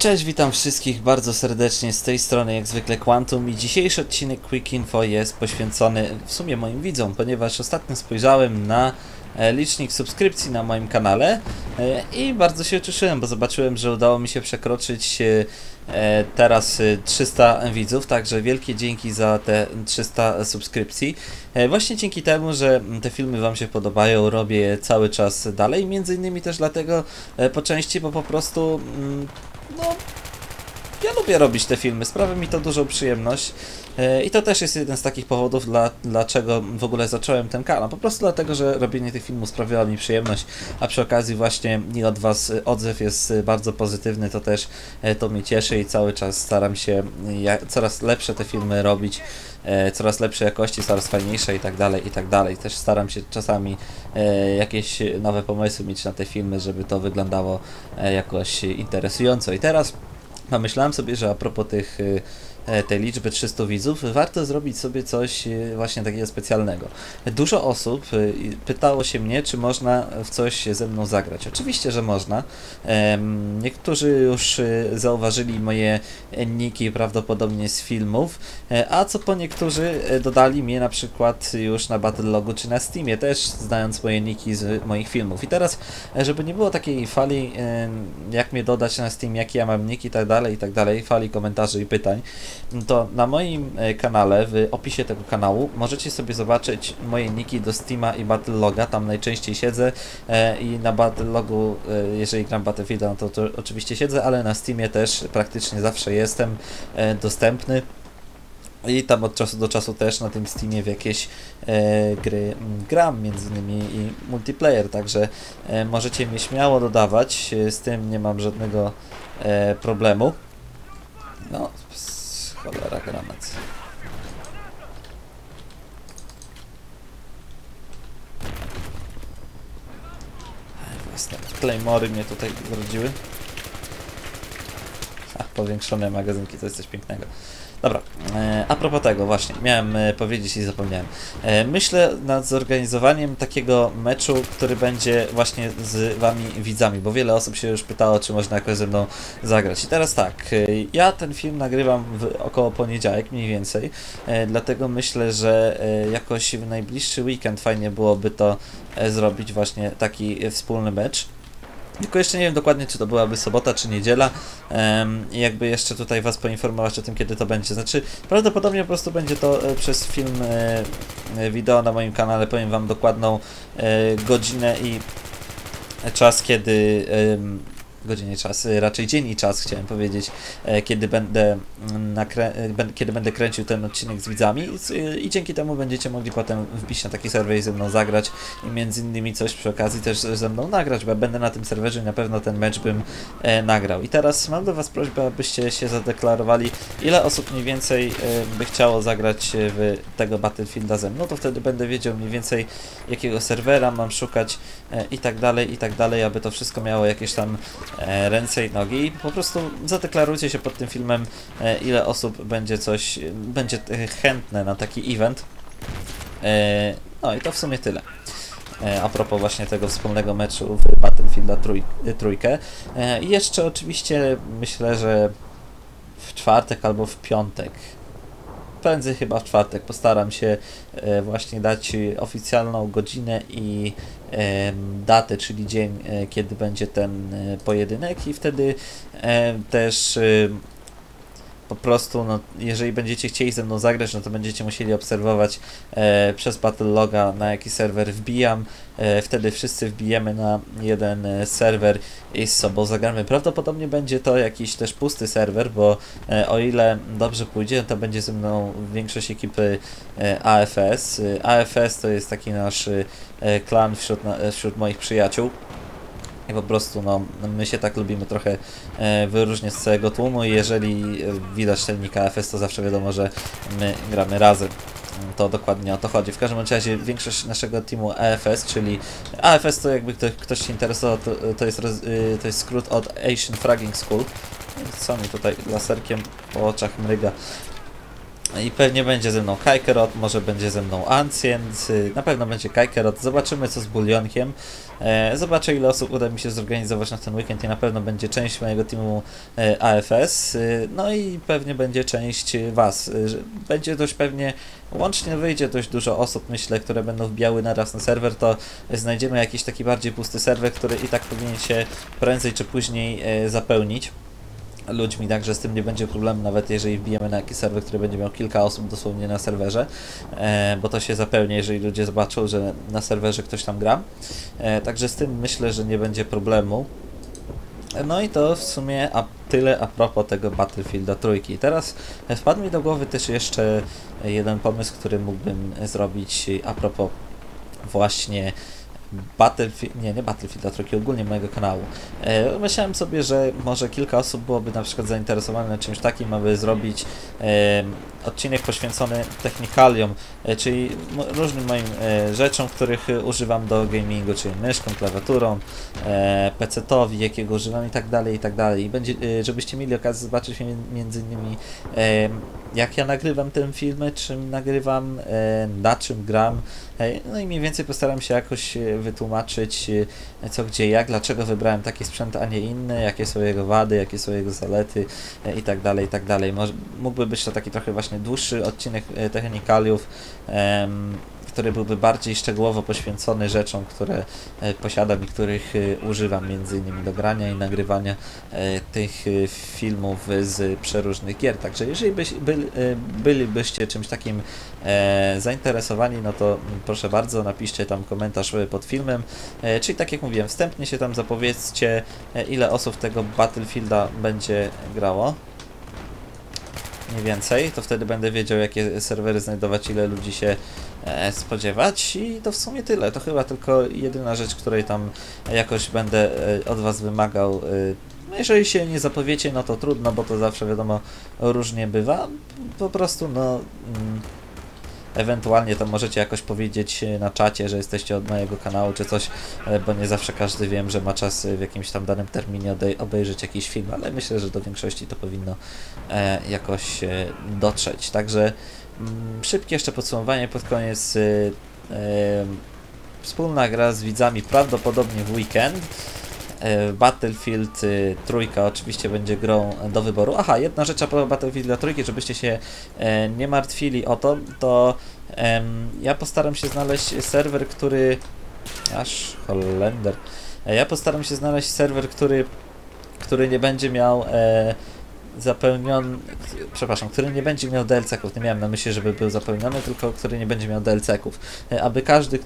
Cześć, witam wszystkich bardzo serdecznie z tej strony jak zwykle Quantum i dzisiejszy odcinek Quick Info jest poświęcony w sumie moim widzom, ponieważ ostatnio spojrzałem na e, licznik subskrypcji na moim kanale e, i bardzo się cieszyłem, bo zobaczyłem, że udało mi się przekroczyć e, teraz e, 300 widzów, także wielkie dzięki za te 300 subskrypcji. Właśnie dzięki temu, że mm, te filmy Wam się podobają, robię je cały czas dalej, między innymi też dlatego po części, bo po prostu mm, no ja lubię robić te filmy, sprawia mi to dużą przyjemność. E, I to też jest jeden z takich powodów, dla, dlaczego w ogóle zacząłem ten kanał. Po prostu dlatego, że robienie tych filmów sprawiało mi przyjemność, a przy okazji właśnie i od Was odzew jest e, bardzo pozytywny, to też e, to mnie cieszy i cały czas staram się coraz lepsze te filmy robić, e, coraz lepszej jakości, coraz fajniejsze i tak dalej, i tak dalej. Też staram się czasami e, jakieś nowe pomysły mieć na te filmy, żeby to wyglądało e, jakoś interesująco. I teraz Pomyślałem sobie, że a propos tych, y, tej liczby 300 widzów, warto zrobić sobie coś y, właśnie takiego specjalnego. Dużo osób y, pytało się mnie, czy można w coś ze mną zagrać. Oczywiście, że można. Niektórzy już zauważyli moje niki prawdopodobnie z filmów, e, a co po niektórzy e, dodali mnie na przykład już na Battlelogu czy na Steamie, też znając moje niki z moich filmów. I teraz, e, żeby nie było takiej fali, e, jak mnie dodać na Steam, jaki ja mam nick i tak dalej, i tak dalej, fali komentarzy i pytań, to na moim e, kanale, w opisie tego kanału, możecie sobie zobaczyć moje niki do Steama i Battleloga, tam najczęściej siedzę e, i na Battlelogu, e, jeżeli gram Battlefielda, no to, to oczywiście siedzę, ale na Steamie też praktycznie zawsze jestem dostępny. I tam od czasu do czasu też na tym Steamie w jakieś e, gry mm, gram, między innymi i multiplayer, także e, możecie mnie śmiało dodawać, z tym nie mam żadnego e, problemu. No, cholera granat. Claymory mnie tutaj zrodziły. A, powiększone magazynki, to jest coś pięknego. Dobra, e, a propos tego właśnie, miałem e, powiedzieć i zapomniałem. E, myślę nad zorganizowaniem takiego meczu, który będzie właśnie z wami widzami, bo wiele osób się już pytało, czy można jakoś ze mną zagrać. I teraz tak, ja ten film nagrywam w około poniedziałek mniej więcej, dlatego myślę, że jakoś w najbliższy weekend fajnie byłoby to zrobić właśnie taki wspólny mecz. Tylko jeszcze nie wiem dokładnie, czy to byłaby sobota, czy niedziela. I jakby jeszcze tutaj Was poinformować o tym, kiedy to będzie. Znaczy, prawdopodobnie po prostu będzie to e, przez film e, e, wideo na moim kanale. Powiem Wam dokładną e, godzinę i czas, kiedy. Em, Godzinę czas, e, raczej dzień i czas chciałem powiedzieć, e, kiedy będę, mm, e, kiedy będę kręcił ten odcinek z widzami i, dzięki temu będziecie mogli potem wbić na taki serwer i ze mną zagrać i między innymi coś przy okazji też ze mną nagrać, bo będę na tym serwerze i na pewno ten mecz bym e, nagrał. I teraz mam do Was prośbę, abyście się zadeklarowali, ile osób mniej więcej by chciało zagrać w tego Battlefielda ze mną, to wtedy będę wiedział mniej więcej jakiego serwera mam szukać i tak dalej, i tak dalej, aby to wszystko miało jakieś tam ręce i nogi po prostu zadeklarujcie się pod tym filmem, e, ile osób będzie coś, będzie e, chętne na taki event. E, no i to w sumie tyle. E, a propos właśnie tego wspólnego meczu w Battlefielda trój, trójkę. E, I jeszcze oczywiście myślę, że w czwartek albo w piątek. Prędzej chyba w czwartek. Postaram się e, właśnie dać oficjalną godzinę i datę, czyli dzień, e, kiedy będzie ten e, pojedynek i wtedy też po prostu, no, jeżeli będziecie chcieli ze mną zagrać, no to będziecie musieli obserwować e, przez Battleloga, na jaki serwer wbijam. E, wtedy wszyscy wbijemy na jeden e, serwer i z sobą zagramy. Prawdopodobnie będzie to jakiś też pusty serwer, bo e, o ile dobrze pójdzie, to będzie ze mną większość ekipy e, AFS. E, AFS to jest taki nasz klan wśród, na, wśród moich przyjaciół. I po prostu no, my się tak lubimy trochę e, wyróżniać z całego tłumu i jeżeli e, widać ten nick AFS, to zawsze wiadomo, że my gramy razem. To dokładnie o to chodzi. W każdym razie większość naszego teamu AFS, czyli AFS to jakby ktoś, ktoś się interesował, to, to, jest roz, y, to jest skrót od Asian Fragging School. Co mi tutaj laserkiem po oczach mryga. I pewnie będzie ze mną Kajkerot, może będzie ze mną Ancient, y, na pewno będzie Kajkerot. Zobaczymy co z Bulionkiem. E, Zobaczę ile osób uda mi się zorganizować na ten weekend i na pewno będzie część mojego teamu e, AFS. y, No i pewnie będzie część y, Was. Będzie dość pewnie, łącznie wyjdzie dość dużo osób, myślę, które będą wbijały naraz na serwer, to znajdziemy jakiś taki bardziej pusty serwer, który i tak powinien się prędzej czy później e, zapełnić ludźmi, także z tym nie będzie problemu, nawet jeżeli wbijemy na jakiś serwer, który będzie miał kilka osób dosłownie na serwerze, e, bo to się zapełni, jeżeli ludzie zobaczą, że na serwerze ktoś tam gra. E, także z tym myślę, że nie będzie problemu. No i to w sumie a tyle a propos tego Battlefielda trójki. Teraz e, wpadł mi do głowy też jeszcze jeden pomysł, który mógłbym zrobić a propos właśnie Battlefield, nie, nie Battlefielda trójki, ogólnie mojego kanału. E, myślałem sobie, że może kilka osób byłoby na przykład zainteresowane czymś takim, aby zrobić e, odcinek poświęcony technikaliom, e, czyli różnym moim rzeczom, których używam do gamingu, czyli myszką, klawiaturą, PC-towi, jakiego używam i tak dalej, i tak dalej. I będzie, żebyście mieli okazję zobaczyć mi- między innymi jak ja nagrywam te filmy, czym nagrywam, na czym gram, no i mniej więcej postaram się jakoś wytłumaczyć e, co, gdzie, jak, dlaczego wybrałem taki sprzęt, a nie inny, jakie są jego wady, jakie są jego zalety e, i tak dalej, i tak dalej. Mógłby być to taki trochę właśnie dłuższy odcinek e, technikaliów, em, który byłby bardziej szczegółowo poświęcony rzeczom, które e, posiadam i których e, używam między innymi do grania i nagrywania e, tych filmów z przeróżnych gier. Także jeżeli byś, byli, bylibyście czymś takim zainteresowani, no to proszę bardzo, napiszcie tam komentarz pod filmem. Czyli tak jak mówiłem, wstępnie się tam zapowiedzcie, ile osób tego Battlefielda będzie grało. Mniej więcej, to wtedy będę wiedział, jakie serwery znajdować, ile ludzi się e, spodziewać i to w sumie tyle. To chyba tylko jedyna rzecz, której tam jakoś będę e, od Was wymagał. e, No jeżeli się nie zapowiecie, no to trudno, bo to zawsze wiadomo różnie bywa. Po prostu no mm, ewentualnie to możecie jakoś powiedzieć e, na czacie, że jesteście od mojego kanału czy coś, e, bo nie zawsze każdy wiem, że ma czas e, w jakimś tam danym terminie obejrzeć jakiś film, ale myślę, że do większości to powinno jakoś dotrzeć. Także mm, szybkie jeszcze podsumowanie pod koniec. Wspólna gra z widzami prawdopodobnie w weekend. E, Battlefield y, trójka oczywiście będzie grą do wyboru. Aha, jedna rzecz a propos Battlefielda trójki, żebyście się e, nie martwili o to, to ja postaram się znaleźć serwer, który... Aż Holender. E, Ja postaram się znaleźć serwer, który, który nie będzie miał zapełniony, przepraszam, który nie będzie miał DLC-ków, nie miałem na myśli, żeby był zapełniony, tylko który nie będzie miał DLC-ków. E, Aby każdy e,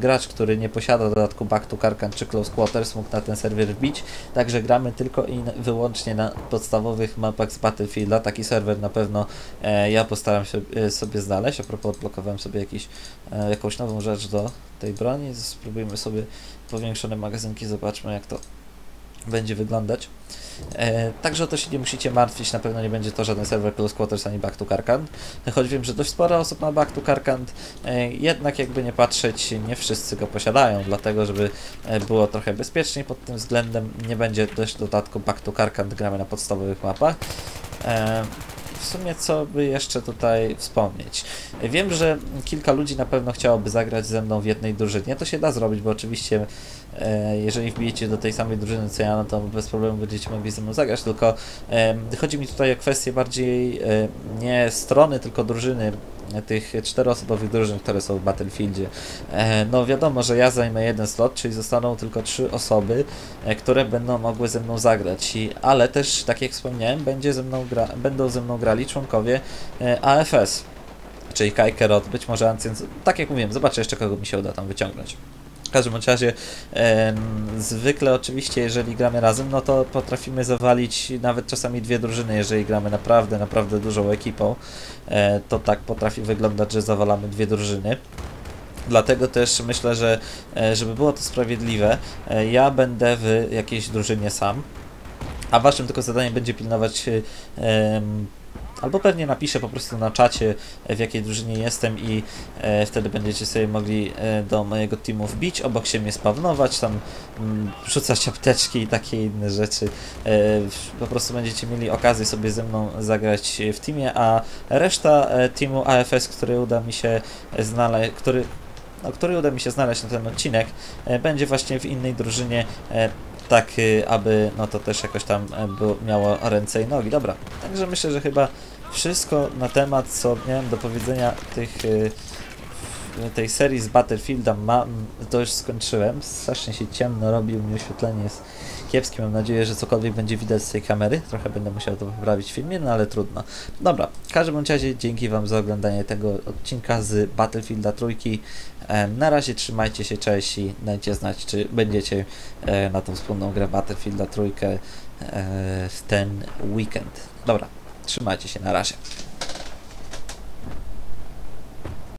gracz, który nie posiada dodatku Back to Karkan czy Close Quarters mógł na ten serwer wbić, także gramy tylko i wyłącznie na podstawowych mapach z Battlefielda, taki serwer na pewno e, ja postaram się e, sobie znaleźć, a propos odblokowałem sobie jakiś, e, jakąś nową rzecz do tej broni, spróbujmy sobie powiększone magazynki, zobaczmy jak to będzie wyglądać. E, także o to się nie musicie martwić, na pewno nie będzie to żaden serwer Close Quarters ani Back to Karkand. Choć wiem, że dość sporo osób ma Back to Karkand, e, jednak jakby nie patrzeć, nie wszyscy go posiadają, dlatego żeby e, było trochę bezpieczniej pod tym względem, nie będzie dość dodatku Back to Karkand, gramy na podstawowych mapach. E, w sumie co by jeszcze tutaj wspomnieć? Wiem, że kilka ludzi na pewno chciałoby zagrać ze mną w jednej drużynie. To się da zrobić, bo oczywiście e, jeżeli wbijecie do tej samej drużyny co ja, no to bez problemu będziecie mogli ze mną zagrać, tylko e, chodzi mi tutaj o kwestię bardziej e, nie strony, tylko drużyny e, tych czteroosobowych drużyn, które są w Battlefieldzie. E, no wiadomo, że ja zajmę jeden slot, czyli zostaną tylko trzy osoby, e, które będą mogły ze mną zagrać. I, ale też, tak jak wspomniałem, będzie ze mną gra, będą ze mną grali członkowie e, AFS, czyli Kajkerot, być może Ancient, tak jak mówiłem, zobaczę jeszcze kogo mi się uda tam wyciągnąć. W każdym razie zwykle oczywiście jeżeli gramy razem, no to potrafimy zawalić nawet czasami dwie drużyny, jeżeli gramy naprawdę, naprawdę dużą ekipą, e, to tak potrafi wyglądać, że zawalamy dwie drużyny. Dlatego też myślę, że e, żeby było to sprawiedliwe, ja będę w jakiejś drużynie sam, a waszym tylko zadaniem będzie pilnować albo pewnie napiszę po prostu na czacie, e, w jakiej drużynie jestem i e, wtedy będziecie sobie mogli e, do mojego teamu wbić, obok się mnie spawnować, tam mm, rzucać apteczki i takie inne rzeczy. E, po prostu będziecie mieli okazję sobie ze mną zagrać w teamie, a reszta e, teamu AFS, który uda mi się znaleźć, który no, który uda mi się znaleźć na ten odcinek, e, będzie właśnie w innej drużynie, tak e, aby no to też jakoś tam e, było, miało ręce i nogi. Dobra, także myślę, że chyba wszystko na temat, co miałem do powiedzenia tych, w tej serii z Battlefielda mam, to już skończyłem. Strasznie się ciemno robi, u mnie oświetlenie jest kiepskie. Mam nadzieję, że cokolwiek będzie widać z tej kamery. Trochę będę musiał to poprawić w filmie, no ale trudno. Dobra, w każdym razie dzięki Wam za oglądanie tego odcinka z Battlefielda trójki. Na razie trzymajcie się, cześć i dajcie znać, czy będziecie e, na tą wspólną grę Battlefielda trójkę e, w ten weekend. Dobra, trzymajcie się, na razie.